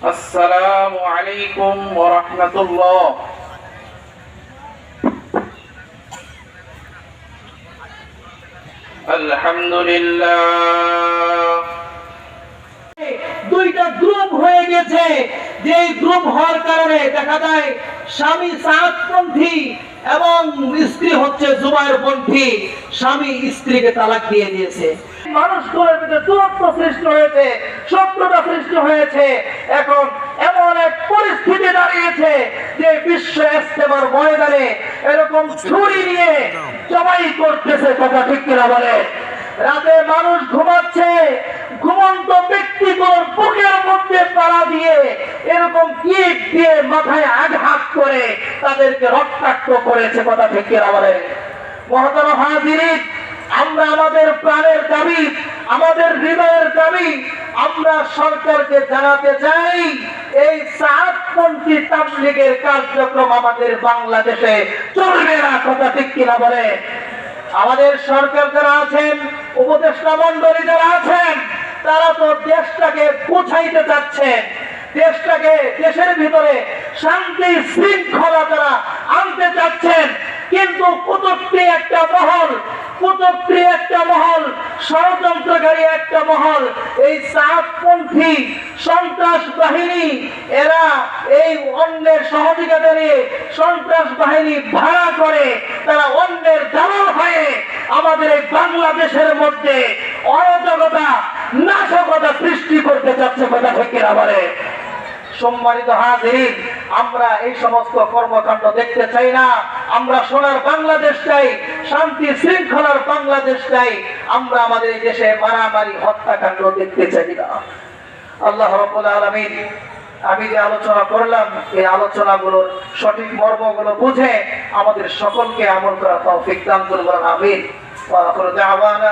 السلام عليكم ورحمة الله الحمد لله দুইটা গ্রুপ হয়ে গেছে যে গ্রুপ হওয়ার কারণে দেখা যায় স্বামী সাতপন্থী এবং স্ত্রী হচ্ছে জুবাইর পন্থী স্বামী স্ত্রীকে তালাক দিয়ে দিয়েছে মানুষগুলোর ভিতরে দূরত্ব সৃষ্টি হয়েছে, শত্রুতা সৃষ্টি হয়েছে। এখন এমন এক পরিস্থিতি দাঁড়িয়েছে যে বিশ্ব ইস্তেমার ময়দানে এরকম ছুরি নিয়ে জবাই করতেছে কথা ঠিক কিনা বলে। রাতে মানুষ ঘুমাচ্ছে, ঘুমন্ত ব্যক্তিগুলোর বুকের মধ্যে পাড়া দিয়ে এরকম কিট দিয়ে মাথায় আঘাত করে তাদেরকে রক্তাক্ত করেছে কথা ঠিক কিনা বলে। মহতরম হাজিরিন আমরা আমাদের প্রাণের দাবি, আমাদের হৃদয়ের দাবি, আমরা সরকারকে জানাতে চাই, এই সাতপন্থী তাবলিগের কার্যক্রম আমাদের বাংলাদেশে চলবে না, কথা ঠিক কিনা বলে? আমাদের সরকার যারা আছেন, উপদেষ্টা মন্ডলী যারা আছেন, তারা তো দেশটাকে গুছাইতে চাচ্ছেন দেশটাকে, দেশের ভিতরে শান্তি শৃঙ্খলা তারা একটা মহল কুতুবটি একটা মহল, ষড়যন্ত্রকারী একটা মহল, এই সাতপন্থী সন্ত্রাস বাহিনী, এরা এই অন্যের সহযোগিতা নিয়ে সন্ত্রাস বাহিনী ভাড়া করে, তারা অন্যের দালাল হয়ে আমাদের এই বাংলাদেশের মধ্যে অরাজকতা, নাশকতা সৃষ্টি করতে চাচ্ছে কথা থেকে বলে। সম্মানিত হাজিরিন আমরা এই সমস্ত কর্মকাণ্ড দেখতে চাই না, আমরা সোনার বাংলাদেশ চাই শান্তি শৃঙ্খলার বাংলাদেশ চাই আমরা আমাদের দেশে মারামারি, হত্যাকাণ্ড দেখতে চাই না। আল্লাহ রব্বুল আলামিন, আমি যে আলোচনা করলাম, এই আলোচনাগুলোর সঠিক মর্মগুলো বুঝে আমাদের সকলকে আমল করা তৌফিক দান করবেন আমিন। ওয়া আখিরু দাওয়ানা